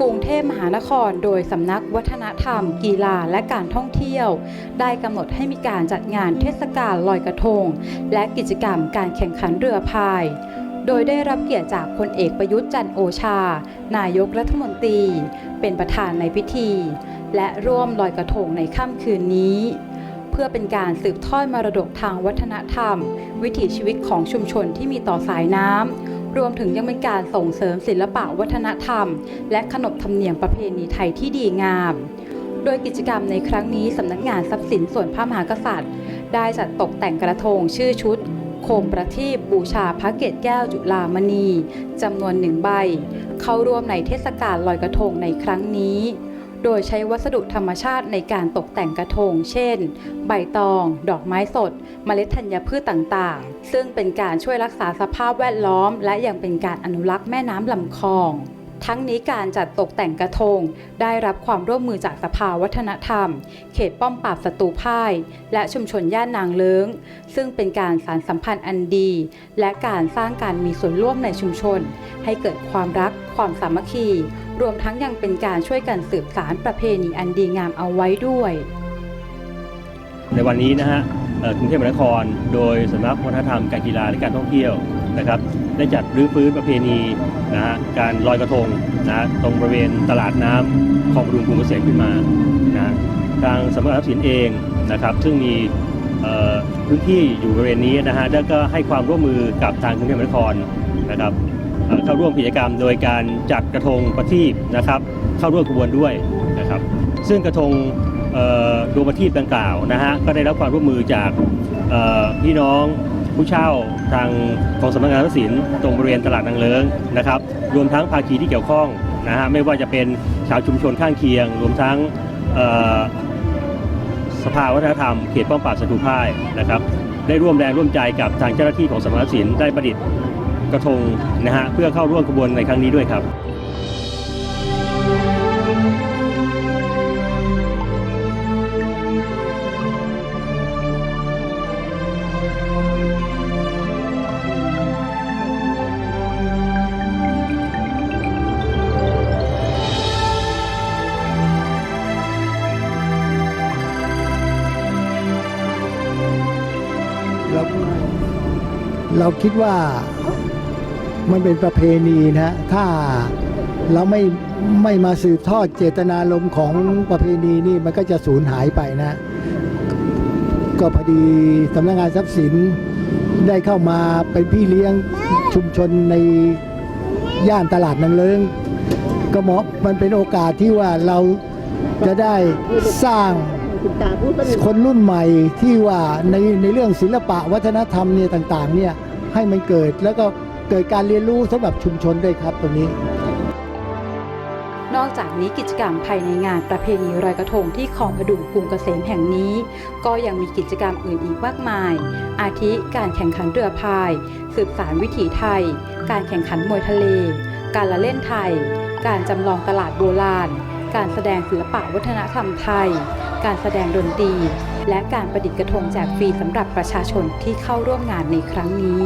กรุงเทพมหานคร โดยสำนักวัฒนธรรม กีฬาและการท่องเที่ยว ได้กำหนดให้มีการจัดงานเทศกาลลอยกระทง และกิจกรรมการแข่งขันเรือพาย โดยได้รับเกียรติจากพลเอกประยุทธ์จันโอชา นายกรัฐมนตรี เป็นประธานในพิธี และร่วมลอยกระทงในค่ำคืนนี้เพื่อเป็นการสืบทอดมรดกทางวัฒนธรรม วิถีชีวิตของชุมชนที่มีต่อสายน้ำ รวมถึงยังเป็นการส่งเสริมศิลปะวัฒนธรรม และขนบธรรมเนียมประเพณีไทยที่ดีงาม โดยกิจกรรมในครั้งนี้สำนักงานทรัพย์สินส่วนพระมหากษัตริย์ ได้จัดตกแต่งกระทงชื่อชุด โคมประทีปบูชาพระเกศแก้วจุฬามณีจำนวนหนึ่งใบ เข้าร่วมในเทศกาลลอยกระทงในครั้งนี้ โดยใช้วัสดุธรรมชาติในการตกแต่งกระทง เช่น ใบตอง ดอกไม้สด เมล็ดธัญพืชต่างๆ ซึ่งเป็นการช่วยรักษาสภาพแวดล้อม และยังเป็นการอนุรักษ์แม่น้ำลำคลอง ทั้งนี้การจัดตกแต่งกระทง ได้รับความร่วมมือจากสภาวัฒนธรรม เขตป้อมปราบศัตรูพ่าย และชุมชนย่านนางเลิ้ง ซึ่งเป็นการสานสัมพันธ์อันดี และการสร้างการมีส่วนร่วมในชุมชน ให้เกิดความรัก ความสามัคคี รวมทั้งยังเป็นการช่วยกันสืบสารประเพณีอันดีงามเอาไว้ด้วย ในวันนี้นะฮะกรุงเทพมหานคร โดยสำนักวัฒนธรรมการกีฬาและการท่องเที่ยว นะครับ ได้จัดรื้อฟื้นประเพณีนะฮะการลอยกระทงนะตรงบริเวณตลาดน้ำคลองบรุงกรุงเกษมขึ้นมานะทางสำนักงานทรัพย์สินเองนะครับ ซึ่งมีเอ่อพื้นที่อยู่บริเวณนี้นะฮะแล้วก็ให้ความร่วมมือกับทางกรุงเทพมหานครนะครับเอ่อเข้าร่วมกิจกรรมโดยการจัดกระทงประทีปนะครับ เข้าร่วมกระบวนด้วยนะครับ ซึ่งกระทงเอ่อดวงประทีปดังกล่าวนะฮะก็ได้รับความร่วมมือจากเอ่อพี่น้อง ผู้เช่าทางของสำนักงานทรัพย์สินตรงบริเวณตลาดนางเลิงนะครับ รวมทั้งภาคีที่เกี่ยวข้องนะฮะไม่ว่าจะเป็นชาวชุมชนข้างเคียง รวมทั้งสภาวัฒนธรรมเขตป้อมปราบศัตรูพ่ายนะครับ ได้ร่วมแรงร่วมใจกับทางเจ้าหน้าที่ของสำนักงานทรัพย์สินได้ประดิษฐ์กระทงนะฮะเพื่อเข้าร่วมกระบวนในครั้งนี้ด้วยครับ เราเราคิดว่ามันเป็นประเพณีนะฮะถ้าเราไม่ไม่มาสืบทอดเจตนารมณ์ของประเพณีนี่มันก็จะสูญหายไปนะ ก็พอดีสำนักงานทรัพย์สินได้เข้ามาเป็นพี่เลี้ยงชุมชนในย่านตลาดนางเลิงก็เหมาะมันเป็นโอกาสที่ว่าเราจะได้สร้าง คนรุ่นใหม่ที่ว่าในในเรื่องศิลปะวัฒนธรรมเนี่ยต่างๆเนี่ยให้มันเกิดแล้วก็เกิดการเรียนรู้สำหรับชุมชนด้วยครับตรงนี้ นอกจากนี้กิจกรรมภายในงานประเพณีลอยกระทงที่คลองพดุงกรุงเกษมแห่งนี้ ก็ยังมีกิจกรรมอื่นอีกมากมาย อาทิการแข่งขันเรือพาย สืบสารวิถีไทย การแข่งขันมวยทะเล การละเล่นไทย การจำลองตลาดโบราณการแสดงศิลปะวัฒนธรรมไทย การแสดงดนตรี และการประดิษฐ์กระทงแจกฟรีสำหรับประชาชนที่เข้าร่วมงานในครั้งนี้